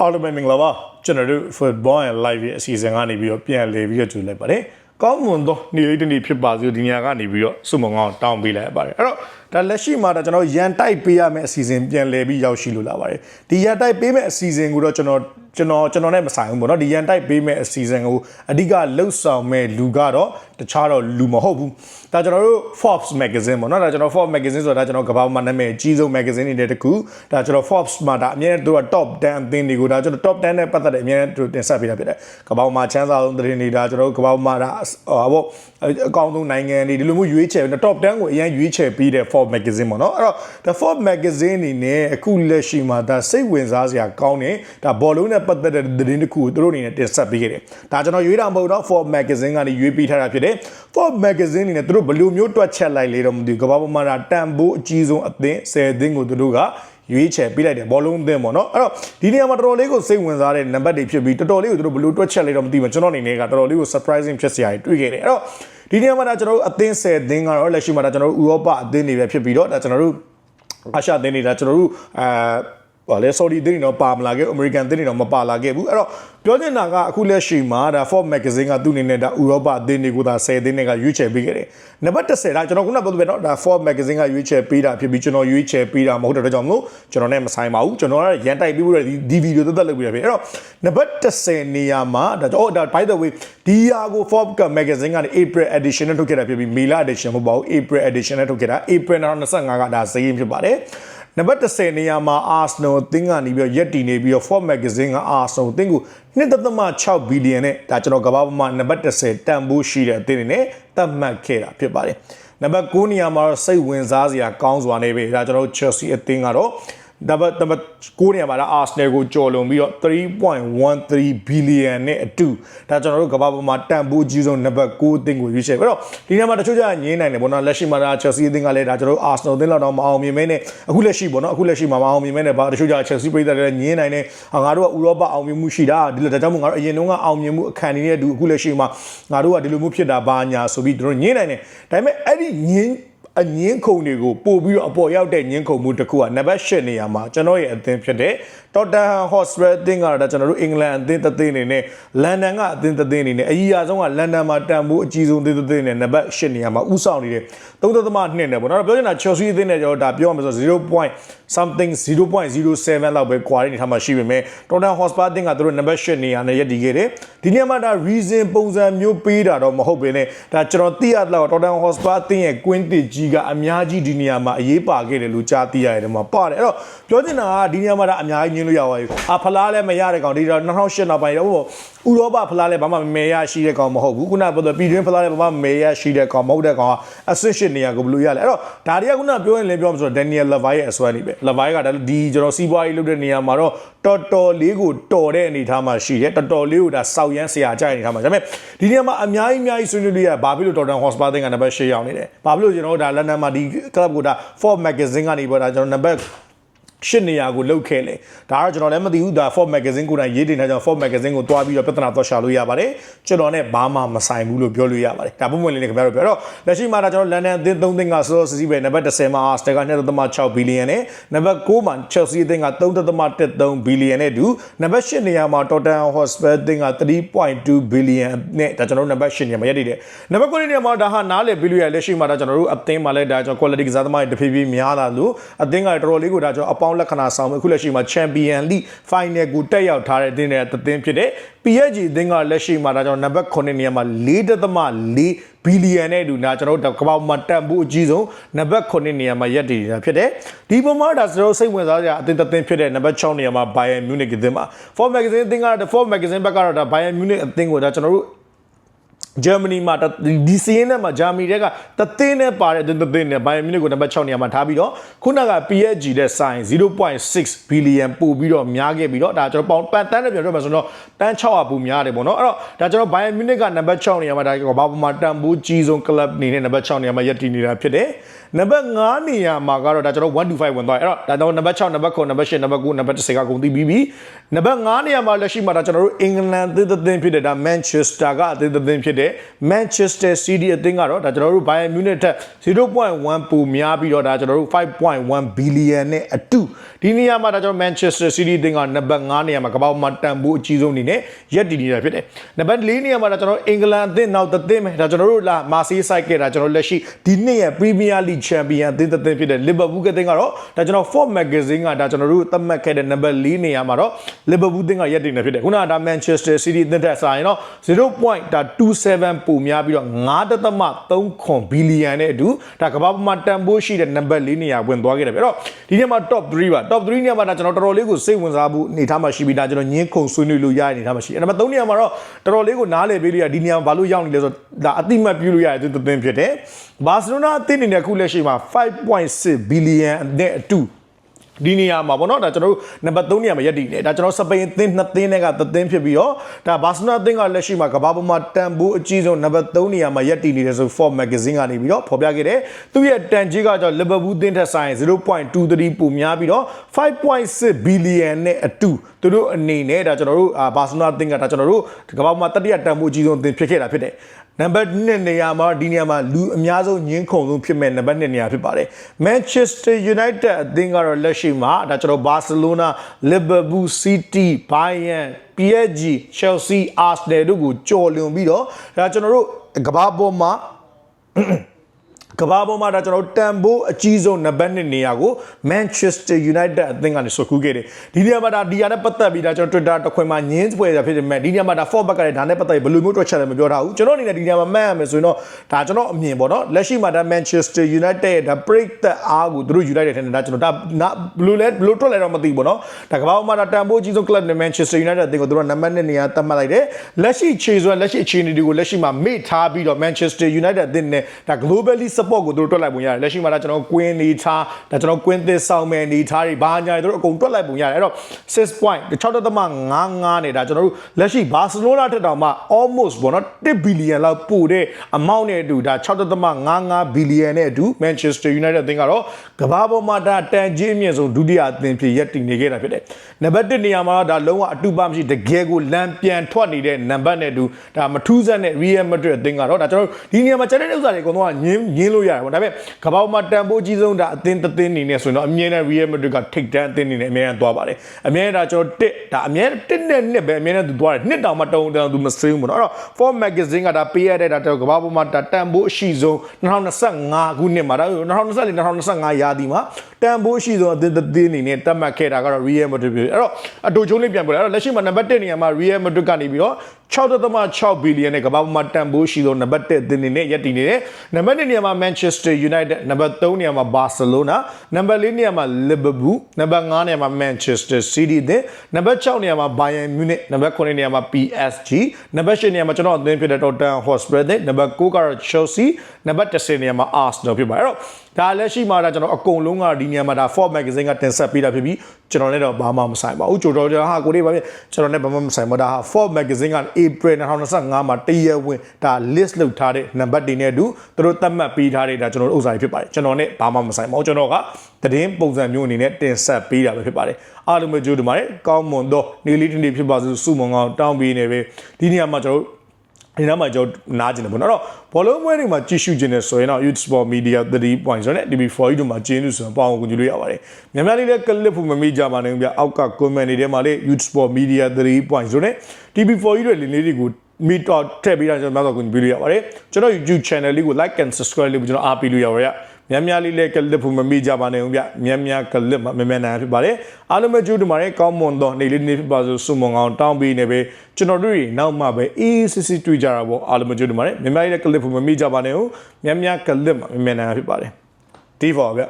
အားလုံးပဲမင်္ဂလာပါကျွန်တော်တို့ football and live ရဲ့အစီအစဉ်ကနေပြီးတော့ပြန်လည်ပြီးတော့ကြိုလိုက်ပါတယ်ကောင်းမွန်သောနေ့လေးတစ်နေ့ဖြစ်ပါစေဒီညကနေပြီးတော့စုမုံကောင်းတောင်းပေးလိုက်ပါတယ်အဲ့တော့ ဒါလက်ရှိမှာတော့ကျွန်တော်ရန်တိုက်ပေးရမယ့်အစီအစဉ်ပြန်လည်ပြီးရောက်ရှိလို့လာပါတယ်ဒီရန်တိုက်ပေးမယ့်အစီအစဉ်ကိုတော့ကျွန်တော်ကျွန်တော်ကျွန်တော်နဲ့မဆိုင်ဘူးပေါ့နော်ဒီရန်တိုက်ပေးမဲ့အစီအစဉ်ကိုအဓိကလှုပ်ဆောင်မဲ့လူကတော့တခြားတော့လူမဟုတ်ဘူးဒါကျွန်တော်တို့ Forbes magazine ပေါ့နော်ဒါကျွန်တော် Forbes magazine ဆိုတာကျွန်တော်ကမ္ဘာမှာနာမည်အကြီးဆုံး magazine တွေတခုဒါကျွန်တော် Forbes မှာဒါအမြဲတမ်းသူက top 10အသင်းတွေကိုဒါကျွန်တော် top 10နဲ့ပတ်သက်တဲ့အမြဲတမ်းသူတင်ဆက်ပေးတာဖြစ်တယ်ကမ္ဘာမှာချမ်းသာဆုံးသတင်းတွေဒါကျွန်တော်ကမ္ဘာမှာဒါဟောပေါ့အကောင်းဆုံးနိုင်ငံတွေဒီလိုမျိုးရွေးချယ် top 10ကိုအရင်ရွေးချယ်ပြီးတဲ့ Forbes magazine ပေါ့နော်အဲ့တော့ the Forbes magazine အနေနဲ့အခုလက်ရှိမှာဒါစိတ်ဝင်စားစရာကောင်းတယ်ဒါဘောလုံးနဲ့ပတ်သက်တဲ့သတင်းတစ်ခုကိုသူတို့အနေနဲ့တင်ဆက်ပေးခဲ့တယ်ဒါကျွန်တော်ရွေးတာမဟုတ်တော့ Forbes magazine ကနေရွေးပေးထားတာဖြစ်တယ် Forbes magazine အနေနဲ့သူတို့ဘယ်လိုမျိုးတွက်ချက်လိုက်လေတော့မသိဘူးကမ္ဘာပေါ်မှာဒါတန်ဖိုးအကြီးဆုံးအသင်း10သင်းကိုသူတို့ကရွေးချယ်ပေးလိုက်တယ်ဘောလုံးအသင်းပေါ့နော်အဲ့တော့ဒီနေရာမှာတော်တော်လေးကိုစိတ်ဝင်စားတဲ့နံပါတ်တွေဖြစ်ပြီးတော်တော်လေးကိုသူတို့ဘယ်လိုတွက်ချက်လိုက်တော့မသိဘူးကျွန်တော်အနေနဲ့ကတော်တော်လေးကို surprising ဖြစ်စရာတွေတွေ့ခဲ့တယ်အဲ့တော့ ဒီနေရာမှာဒါကျွန်တော်တို့အသင်း10သင်းကတော့လက်ရှိမှာဒါကျွန်တော်တို့ဥရောပအသင်းတွေပဲဖြစ်ပြီးတော့ဒါကျွန်တော်တို့အာရှသင်းတွေဒါကျွန်တော်တို့အဲ ဘာလဲ Saudi သင်းတွေတော့ပါမလာခဲ့ဘူး American သင်းတွေတော့မပါလာခဲ့ဘူးအဲ့တော့ပြောချင်တာကအခုလက်ရှိမှာဒါ Forbes magazine ကသူ့အနေနဲ့ဒါဥရောပအသင်းတွေကိုဒါ10သင်းတွေကရွေးချယ်ပေးခဲ့တယ်နံပါတ်10ဒါကျွန်တော်ခုနပြောသလိုပဲเนาะဒါ Forbes magazine ကရွေးချယ်ပေးတာဖြစ်ပြီးကျွန်တော်ရွေးချယ်ပေးတာမဟုတ်တဲ့အတွက်ကြောင့်မလို့ကျွန်တော်နဲ့မဆိုင်ပါဘူးကျွန်တော်ကရန်တိုက်ပြီးလို့ဒီဗီဒီယိုသက်သက်လုပ်ပြရပြီအဲ့တော့နံပါတ်10နေရာမှာဒါအော်ဒါ by the way ဒီဟာကို Forbes magazine ကနေ April edition နဲ့ထုတ်ခဲ့တာဖြစ်ပြီး May လ edition မဟုတ်ပါဘူး April edition နဲ့ထုတ်ခဲ့တာ April 25ကဒါဇယင်းဖြစ်ပါတယ် နံပါတ်10နေရာမှာ Arsenal အသင်းကနေပြီးတော့ရက်တည်နေပြီးတော့ Forbes magazine က Arsenal အသင်းကို1.6ဘီလီယံနဲ့ဒါကျွန်တော်ကမ္ဘာပေါ်မှာနံပါတ်10တန်ဖိုးရှိတဲ့အသင်းတွေနဲ့သတ်မှတ်ခဲ့တာဖြစ်ပါတယ်နံပါတ်9နေရာမှာတော့စိတ်ဝင်စားစရာကောင်းစွာနေပဲဒါကျွန်တော် Chelsea အသင်းကတော့ ဒါပေမဲ့ကိုနေရာမှာဒါ Arsenal ကိုကြော်လွန်ပြီးတော့3.13 billion နဲ့အတူဒါကျွန်တော်တို့ကမ္ဘာပေါ်မှာတန်ဖိုးကြီးဆုံးနံပါတ်9အသင်းကိုရွေးချယ်ပြီးတော့ဒီနေရာမှာတချို့ကျငင်းနိုင်တယ်ပေါ့နော်လက်ရှိမှာဒါ Chelsea အသင်းကလည်းဒါကျွန်တော်တို့ Arsenal အသင်းလောက်တော့မအောင်မြင်မဲနဲ့အခုလက်ရှိပေါ့နော်အခုလက်ရှိမှာမအောင်မြင်မဲနဲ့ဘာတချို့ကျ Chelsea ပြည်သက်လည်းငင်းနိုင်တယ်ငါတို့ကဥရောပအောင်မြင်မှုရှိတာဒီလိုဒါကြောင့်မို့ငါတို့အရင်တုန်းကအောင်မြင်မှုအခန့်နေတဲ့ဒူအခုလက်ရှိမှာငါတို့ကဒီလိုမျိုးဖြစ်တာဘာညာဆိုပြီးတို့ငင်းနိုင်တယ်ဒါပေမဲ့အဲ့ဒီငင်း အငင်းခုံတွေကိုပို့ပြီးတော့အပေါ်ရောက်တဲ့ငင်းခုံမှုတစ်ခုကနံပါတ်၈နေရာမှာကျွန်တော်ရဲ့အသင်းဖြစ်တဲ့ Tottenham Hotspur အသင်းကတော့ကျွန်တော်တို့အင်္ဂလန်အသင်းတစ်သင်းအနေနဲ့လန်ဒန်ကအသင်းတစ်သင်းအနေနဲ့အကြီးအဆုံးကလန်ဒန်မှာတန်ဖိုးအကြီးဆုံးအသင်းတစ်သင်းနဲ့နံပါတ်၈နေရာမှာဥဆောင်နေတဲ့3.2နဲ့ပေါ့နော်ပြောချင်တာ Chelsea အသင်းနဲ့ကျွန်တော်ဒါပြောရမှာဆို 0. something 0.07လောက်ပဲ quality နေထားမှရှိပေမဲ့ Tottenham Hotspur အသင်းကသူတို့နံပါတ်၈နေရာနဲ့ရပ်တည်ခဲ့တယ်ဒီနေရာမှာဒါ reason ပုံစံမျိုးပေးတာတော့မဟုတ်ဘဲနဲ့ဒါကျွန်တော်သိရတော့ Tottenham Hotspur အသင်းရဲ့ queen တစ်ကြီးကအများကြီးဒီနေရာမှာအရေးပါခဲ့တယ်လို့ကြားသိရတယ်မှာပါတယ်အဲ့တော့ပြောချင်တာကဒီနေရာမှာဒါအများကြီးညင်းလို့ရပါဘူးအာဖလားလည်းမရတဲ့ကောင်ဒီတော့2008နောက်ပိုင်းတော့ဟိုဥရောပဖလားလည်းဘာမှမမေရရှိတဲ့ကောင်မဟုတ်ဘူးခုနကပြောတဲ့ပြည်တွင်းဖလားလည်းဘာမှမမေရရှိတဲ့ကောင်မဟုတ်တဲ့ကောင်ကအဆင့်ရှစ်နေရာကိုဘယ်လိုရလဲအဲ့တော့ဒါတွေကခုနကပြောရင်လည်းပြောမှာဆိုတော့ Daniel Levy ရဲ့အစွမ်းနေပဲ Levy ကဒီကျွန်တော်စီးပွားရေးလုပ်တဲ့နေရာမှာတော့တော်တော်လေးကိုတော်တဲ့အနေအထားမှာရှိတယ်တော်တော်လေးကိုဒါစောက်ရမ်းဆရာကြိုက်အနေအထားမှာဒါပေမဲ့ဒီနေရာမှာအများကြီးအများကြီးဆွေးနွေးလို့ရဘာဖြစ်လို့ Tottenham Hotspur သင်ကနံပါတ်၈ရောက်နေတယ်ဘာဖြစ်လို့ကျွန်တော်တို့ဒါလန်ဒန်မှာဒီ club ကိုဒါ Forbes magazine ကနေပေါ်ဒါကျွန်တော်နံပါတ် ရှစ်နေရာကိုလုတ်ခဲ့လေဒါကတော့ကျွန်တော်လည်းမသိဘူးဒါ Forbes magazine ကိုတိုင်ရေးတင်ထားကြောင့် Forbes magazine ကိုတွားပြီးတော့ပြဿနာတော့ရှာလို့ရပါတယ်ကျွန်တော်နဲ့ဘာမှမဆိုင်ဘူးလို့ပြောလို့ရပါတယ်ဒါပုံမှန်လေးနဲ့ခင်ဗျားတို့ပြောတော့လက်ရှိမှာဒါကျွန်တော်လန်ဒန်အသင်း3သင်းကစောစောစီးပဲနံပါတ်10မှာ Arsenal က2.6ဘီလီယံနဲ့နံပါတ်9မှာ Chelsea အသင်းက3.13ဘီလီယံနဲ့တူနံပါတ်10နေရာမှာ Tottenham Hotspur အသင်းက3.2ဘီလီယံနဲ့ဒါကျွန်တော်တို့နံပါတ်10နေရာမှာရပ်တည်တယ်နံပါတ်9နေရာမှာဒါဟာနားလေဘီလီယံလက်ရှိမှာဒါကျွန်တော်တို့အသင်းမှာလည်းဒါကျွန်တော် quality ကစားသမားတွေတဖြည်းဖြည်းများလာလို့အသင်းကတော်တော်လေးကိုဒါကျွန်တော်အပေါင်းလက္ခဏာဆောင်မှုအခုလက်ရှိမှာ Champion League Final ကိုတက်ရောက်ထားတဲ့အသင်းတွေတသင်းဖြစ်တဲ့ PSG အသင်းကလက်ရှိမှာဒါကျွန်တော်နံပါတ်9နေရာမှာ4.4ဘီလီယံနဲ့အတူဒါကျွန်တော်တို့ကမ္ဘာမှာတန်ဖိုးအကြီးဆုံးနံပါတ်9နေရာမှာရပ်တည်နေတာဖြစ်တယ်ဒီပုံမှာဒါကျွန်တော်စိတ်ဝင်စားစရာအသင်းတစ်သင်းဖြစ်တဲ့နံပါတ်6နေရာမှာ Bayern Munich အသင်းမှာ Forbes Magazine အသင်းကတော့ Forbes Magazine ဘက်ကတော့ဒါ Bayern Munich အသင်းကိုဒါကျွန်တော်တို့ ဂျာမနီမှာဒီစီးရင်ထဲမှာဂျာမနီတွေကတသင်းနဲ့ပါတဲ့တသင်းနဲ့ဘိုင်ယန်မြူနစ်ကိုနံပါတ်6နေရာမှာထားပြီးတော့ခုနက PSG တဲ့ sign 0.6 billion ပို့ပြီးတော့များခဲ့ပြီးတော့ဒါကျွန်တော်ပေါင်ပန်တန်းနဲ့ပြောရမှာဆိုတော့တန်း600ပိုများတယ်ပေါ့နော်အဲ့တော့ဒါကျွန်တော်ဘိုင်ယန်မြူနစ်ကနံပါတ်6နေရာမှာဒါဘာပေါ်မှာတန်ဖိုးကြီးဆုံး club အနေနဲ့နံပါတ်6နေရာမှာရပ်တည်နေတာဖြစ်တယ်နံပါတ်9နေရာမှာကတော့ဒါကျွန်တော်1 to 5ဝင်သွားတယ်အဲ့တော့ဒါတော့နံပါတ်6နံပါတ်9နံပါတ်10နံပါတ်9နံပါတ်10ကကုန်ပြီးပြီနံပါတ်9နေရာမှာလက်ရှိမှာဒါကျွန်တော်တို့အင်္ဂလန်အသင်းတစ်သင်းဖြစ်တဲ့ဒါမန်ချက်စတာကအသင်းတစ်သင်းဖြစ်တဲ့မန်ချက်စတာစီးတီးအသင်းကတော့ဒါကျွန်တော်တို့ဘိုင်ယန်မြူနစ်ထက်0.1ပိုများပြီးတော့ဒါကျွန်တော်တို့5.1ဘီလီယံနဲ့အတူဒီနေရာမှာဒါကျွန်တော်မန်ချက်စတာစီးတီးအသင်းကနံပါတ်9နေရာမှာကမ္ဘာမှာတန်ဖိုးအကြီးဆုံးအနေနဲ့ရက်တည်နေတာဖြစ်တယ်နံပါတ်4နေရာမှာဒါကျွန်တော်အင်္ဂလန်အသင်းနောက်တစ်သင်းပဲဒါကျွန်တော်တို့လာမာစီးဆိုင်ကဲဒါကျွန်တော်လက်ရှိဒီနှစ်ရဲ့ Premier League Champion အသင်းတစ်သင်းဖြစ်တဲ့ Liverpool ကသင်းကတော့ဒါကျွန်တော် Forbes Magazine ကဒါကျွန်တော်တို့သတ်မှတ်ခဲ့တဲ့နံပါတ်4နေရာမှာတော့ Liverpool သင်းကရက်တည်နေဖြစ်တယ်ခုနကဒါ Manchester City အသင်းတက်ဆိုင်တော့0.27ပိုများပြီးတော့9.3ဘီလီယံနဲ့အတူဒါကမ္ဘာပေါ်မှာတန်ဖိုးရှိတဲ့နံပါတ်4နေရာဝင်သွားခဲ့တယ်ပဲအဲ့တော့ဒီနေ့မှာ top 3ပါ top 3နေရာမှာဒါကျွန်တော်တော်တော်လေးကိုစိတ်ဝင်စားမှုအနေထားမှာရှိပြီးဒါကျွန်တော်ညင်းခုန်ဆွေးနွေးလို့ရတဲ့အနေထားမှာရှိတယ်နံပါတ်3နေရာမှာတော့တော်တော်လေးကိုနားလည်ပေးလို့ရဒီနေရာမှာဘာလို့ရောက်နေလဲဆိုတော့ဒါအတိမတ်ပြုလို့ရတဲ့သူသင်းဖြစ်တယ်ဘာစီလိုနာအသင်းအနေနဲ့အခုလက်ရှိမှာ5.6ဘီလီယံနဲ့အတူ ဒီနေရာမှာပေါ့နော်ဒါကျွန်တော်တို့နံပါတ်3နေရာမှာရက်တည်နေဒါကျွန်တော်စပိန်အသင်းနှစ်သင်းတွေကသသင်းဖြစ်ပြီးတော့ဒါဘာစီလိုနာအသင်းကလက်ရှိမှာကမ္ဘာပေါ်မှာတန်ဖိုးအကြီးဆုံးနံပါတ်3နေရာမှာရက်တည်နေတယ်ဆို Forbes Magazine ကနေပြီးတော့ဖော်ပြခဲ့တယ်သူ့ရဲ့တန်ကြီးကကြောင့် Liverpool သင်းထက်ဆိုင်0.23ပိုများပြီးတော့5.6ဘီလီယံနဲ့အတူသူတို့အနေနဲ့ဒါကျွန်တော်တို့ဘာစီလိုနာအသင်းကဒါကျွန်တော်တို့ကမ္ဘာပေါ်မှာတတိယတန်ဖိုးအကြီးဆုံးအသင်းဖြစ်ခဲ့တာဖြစ်တယ်နံပါတ်2နေရာမှာဒီနေရာမှာလူအများဆုံးညင်းခုန်ဆုံးဖြစ်မဲ့နံပါတ်2နေရာဖြစ်ပါတယ် Manchester United အသင်းကတော့လက်ရှိမှာဒါကျွန်တော် Barcelona Liverpool City Bayern PSG Chelsea Arsenal တို့ကိုကြော်လွန်ပြီးတော့ဒါကျွန်တော်တို့ကမ္ဘာပေါ်မှာ ကဘာပေါ်မှာဒါကျွန်တော်တို့တန်ဖိုးအကြီးဆုံးနံပါတ်1နေရာကို Manchester United အသင်းကနေဆွကူခဲ့တယ်ဒီနေရာမှာဒါဒီဟာနဲ့ပတ်သက်ပြီးဒါကျွန်တော် Twitter တစ်ခွင်မှာညင်းပွဲတာဖြစ်တယ်မဲ့ဒီနေရာမှာဒါ forward ကလည်းဒါနဲ့ပတ်သက်ပြီးဘယ်လိုမျိုးတွက်ချက်လဲမပြောထားဘူးကျွန်တော်အနေနဲ့ဒီနေရာမှာမှတ်ရမယ်ဆိုရင်တော့ဒါကျွန်တော်အမြင်ပေါ့နော်လက်ရှိမှာဒါ Manchester United ရဲ့ဒါ break သက်အားကိုသူတို့ယူလိုက်တဲ့ထက်နဲ့ဒါကျွန်တော်ဒါနာဘယ်လိုလဲဘယ်လိုတွက်လဲတော့မသိဘူးပေါ့နော်ဒါကဘာပေါ်မှာဒါတန်ဖိုးအကြီးဆုံး club နဲ့ Manchester United အသင်းကိုသူတို့နံပါတ်1နေရာသတ်မှတ်လိုက်တယ်လက်ရှိခြေစွမ်းလက်ရှိအခြေအနေတွေကိုလက်ရှိမှာမေ့ထားပြီးတော့ Manchester United အသင်းနဲ့ဒါ globally support ကိုသူတို့တွက်လိုက်ပုံရတယ်လက်ရှိမှာဒါကျွန်တော်ကွင်းနေထားဒါကျွန်တော်ကွင်းသစ်ဆောင်မယ်နေထားတွေဘာညာတွေသူတို့အကုန်တွက်လိုက်ပုံရတယ်အဲ့တော့6 point 6.55နဲ့ဒါကျွန်တော်တို့လက်ရှိဘာစီလိုနာထက်တောင်မှ almost ဘောနော်1 billion လောက်ပို့တဲ့ amount နဲ့အတူဒါ6.55 billion နဲ့အတူ Manchester United အသင်းကတော့ကမ္ဘာပေါ်မှာဒါတန်ကြီးအမြင့်ဆုံးဒုတိယအသင်းဖြစ်ရပ်တည်နေခဲ့တာဖြစ်တယ်နံပါတ်1နေရာမှာဒါလုံးဝအတူပမရှိတကယ်ကိုလမ်းပြန်ထွက်နေတဲ့နံပါတ်နဲ့အတူဒါမထူးဆန်းတဲ့ Real Madrid အသင်းကတော့ဒါကျွန်တော်တို့ဒီနေရာမှာကျန်တဲ့ဥစ္စာတွေအကုန်လုံးကညင်းညင်းလို့ရတယ်ပေါ့ဒါပေမဲ့ကမ္ဘာပေါ်မှာတန်ဖိုးကြီးဆုံးဒါအသင်းတစ်သင်းအနေနဲ့ဆိုရင်တော့အမြဲတမ်း Real Madrid ကထိတ်တန်းအသင်းအနေနဲ့အမြဲတမ်းသွားပါတယ်အမြဲတမ်းဒါကျွန်တော်တစ်ဒါအမြဲတစ်နဲ့နှစ်ပဲအမြဲတမ်းသူသွားတယ်နှစ်တောင်မှတုံတောင်သူမစင်းဘူးပေါ့နော်အဲ့တော့ Forbes Magazine ကဒါပေးရတဲ့ဒါကမ္ဘာပေါ်မှာဒါတန်ဖိုးအရှိဆုံး2025ခုနှစ်မှာဒါ2024 2025ရာသီမှာတန်ဖိုးရှိဆုံးအသင်းတစ်သင်းအနေနဲ့တတ်မှတ်ခဲ့တာကတော့ Real Madrid ဖြစ်တယ်အဲ့တော့အတူချုံးလေးပြန်ပြောတယ်အဲ့တော့လက်ရှိမှာနံပါတ်1နေရာမှာ Real Madrid ကနေပြီးတော့6.6ဘီလီယံနဲ့ကမ္ဘာပေါ်မှာတန်ဖိုးရှိဆုံးနံပါတ်1အသင်းအနေနဲ့ရပ်တည်နေတယ်နံပါတ်2နေရာမှာ Manchester United နံပါတ်3နေရာမှာ Barcelona နံပါတ်4နေရာမှာ Liverpool နံပါတ်5နေရာမှာ Manchester City အသင်းနံပါတ်6နေရာမှာ Bayern Munich နံပါတ်9နေရာမှာ PSG နံပါတ်10နေရာမှာကျွန်တော်အသင်းဖြစ်တဲ့ Tottenham Hotspur အသင်းနံပါတ်9ကတော့ Chelsea နံပါတ်10နေရာမှာ Arsenal ဖြစ်ပါတယ်အဲ့တော့ဒါလက်ရှိမှာဒါကျွန်တော်အကုန်လုံးကဒီနေရာမှာဒါ Forbes Magazine ကတင်ဆက်ပေးတာဖြစ်ပြီးကျွန်တော်လည်းတော့ဘာမှမဆိုင်ပါဘူးကျွန်တော်တို့ဟာကိုလေးပါပဲကျွန်တော်လည်းဘာမှမဆိုင်ပါဒါဟာ Forbes Magazine က April 2025မှာတရဝင်ဒါ list လုပ်ထားတဲ့နံပါတ်တွေနဲ့အတူသူတို့သတ်မှတ်ပေးထားတဲ့ဒါကျွန်တော်တို့ဥစ္စာတွေဖြစ်ပါတယ်ကျွန်တော်နဲ့ဘာမှမဆိုင်ပါဘူးကျွန်တော်ကသတင်းပုံစံမျိုးအနေနဲ့တင်ဆက်ပေးတာပဲဖြစ်ပါတယ်အားလုံးပဲကြိုးတင်ပါတယ်ကောင်းမွန်သောနေ့လေးတစ်နေ့ဖြစ်ပါစေစုမုံကောင်တောင်းပေးနေပဲဒီနေရာမှာကျွန်တော်တို့ ဒီနောက်မှာကျွန်တော်နားကျင်တယ်ပေါ့နော်အဲ့တော့ဘောလုံးပွဲတွေမှာကြည့်ရှုခြင်းနဲ့ဆိုရင်တော့ Youth Sport Media 3.0နဲ့ TV4 တို့မှာကျင်းလို့ဆိုရင်ပေါအောင်ကူညီလို့ရပါတယ်။များများလေးလည်းကလစ်ဖို့မမေ့ကြပါနဲ့ဗျအောက်က comment တွေထဲမှာလေး Youth Sport Media 3.0နဲ့ TV4 တို့လင်းလေးတွေကိုမိတော့ထည့်ပေးတာကျွန်တော်များစွာကူညီပေးလို့ရပါတယ်။ကျွန်တော် YouTube channel လေးကို like and subscribe လေးကိုကျွန်တော်အားပေးလို့ရပါတယ်။ များများလေးလည်းကလစ်ဖို့မမေ့ကြပါနဲ့ဗျများများကလစ်မမမြန်နိုင်ဖြစ်ပါတယ်အားလုံးပဲကြိုးတင်ပါတယ်ကောင်းမွန်သောနေ့လေးနေ့ဖြစ်ပါစို့ဆုမွန်အောင်တောင်းပေးနေပဲကျွန်တော်တို့တွေနောက်မှပဲအေးစစ်စစ်တွေ့ကြတာပေါ့အားလုံးပဲကြိုးတင်ပါတယ်များများလေးလည်းကလစ်ဖို့မမေ့ကြပါနဲ့များများကလစ်မမြန်နိုင်ဖြစ်ပါတယ်ဒီပေါ်ဗျ